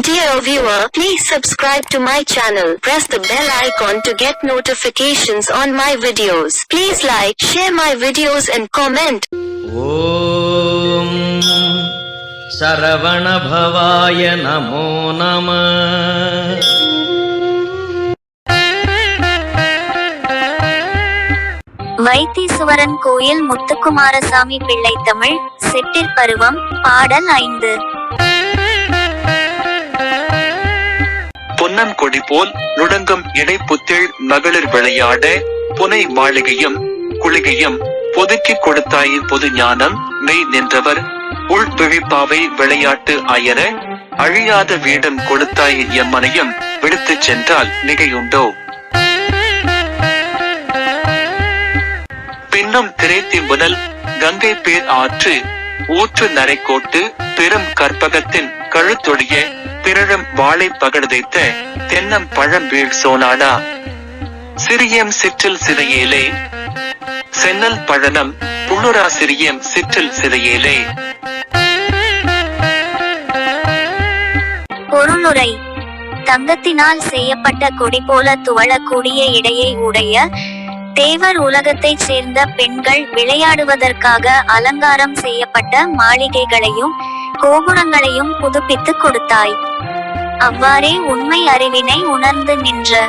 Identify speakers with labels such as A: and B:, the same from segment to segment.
A: Dear viewer, please subscribe to my channel. Press the bell icon to get notifications on my videos. Please like, share my videos and comment.
B: ஓம் சரவணபவாய நமோ நம
C: வைத்தீஸ்வரன் கோயில் முத்துக்குமாரசாமி பிள்ளை Tamil settle பருவம் பாடல் ஐந்து
D: பொன்னம் கொடி போல் நுடங்கும் இடைப்புத்திள் மகளிர் விளையாட புனை மாளிகையும் குளிகையும் பொதுக்கிக் கொடுத்தாயின் பொது ஞானம் மெய் நின்றவர். உள் விழிப்பாவை விளையாட்டு அயர அழியாத வீடம் கொடுத்தாயின் எம்மனையும் விடுத்துச் சென்றால் மிகையுண்டோ? பின்னும் திரைத்தி முதல் கங்கை பேர் ஆற்று ஊற்று நரைக்கோட்டு பெரும் கற்பகத்தின் கழுத்தொடிய பிறழும் வாழை பகடுதைத்த தென்னம் பழம் வீழ் சோனாடா சிறியம் சிற்றில் சிறையேலே சென்னல் பழனம் புள்ளுரா சிறியம் சிற்றில் சிறையேலே
C: ஒருமுறை தங்கத்தினால் செய்யப்பட்ட கொடி போல துவளக்கூடிய இடையை உடைய தேவர் உலகத்தைச் சேர்ந்த பெண்கள் விளையாடுவதற்காக அலங்காரம் செய்யப்பட்ட மாளிகைகளையும் கோபுரங்களையும் புதுப்பித்துக் கொடுத்தாய். அவ்வாறே உண்மை அறிவினை உணர்ந்து நின்ற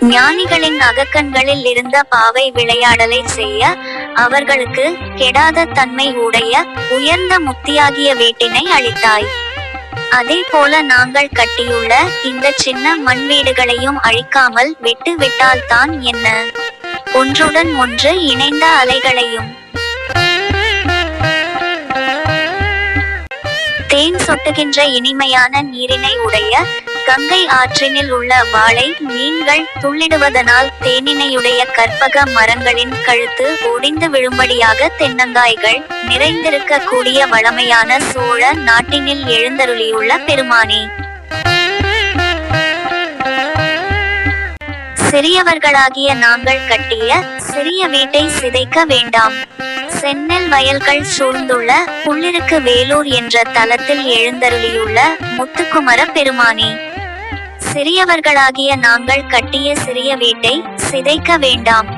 C: ஞானிகளின் அகக்கண்களில் இருந்த பாவை விளையாடலை செய்ய அவர்களுக்கு கெடாத தன்மை உடைய உயர்ந்த முக்தியாகிய வீட்டினை அளித்தாய். அதே போல நாங்கள் கட்டியுள்ள இந்த சின்ன மண் வீடுகளையும் அழிக்காமல் விட்டு விட்டால்தான் என்ன? ஒன்றுடன் ஒன்று இணைந்த அலைகளையும். தேன் சொட்டுகின்ற இனிமையான நீரினை உடைய கங்கை ஆற்றினில் உள்ள வாழை மீன்கள் துள்ளிடுவதனால் தேனினையுடைய கற்பக மரங்களின் கழுத்து ஒடிந்து விழும்படியாக தென்னங்காய்கள் நிறைந்திருக்க கூடிய வளமையான சோழ நாட்டினில் எழுந்தருளியுள்ள பெருமானே. சிறியவர்களாகிய நாங்கள் கட்டிய சிறிய வீட்டை சிதைக்க வேண்டாம். செந்நெல் வயல்கள் சூழ்ந்துள்ள புள்ளிருக்கு வேலூர் என்ற தலத்தில் எழுந்தருளியுள்ள முத்துக்குமர பெருமானே. சிறியவர்களாகிய நாங்கள் கட்டிய சிறிய வீட்டை சிதைக்க வேண்டாம்.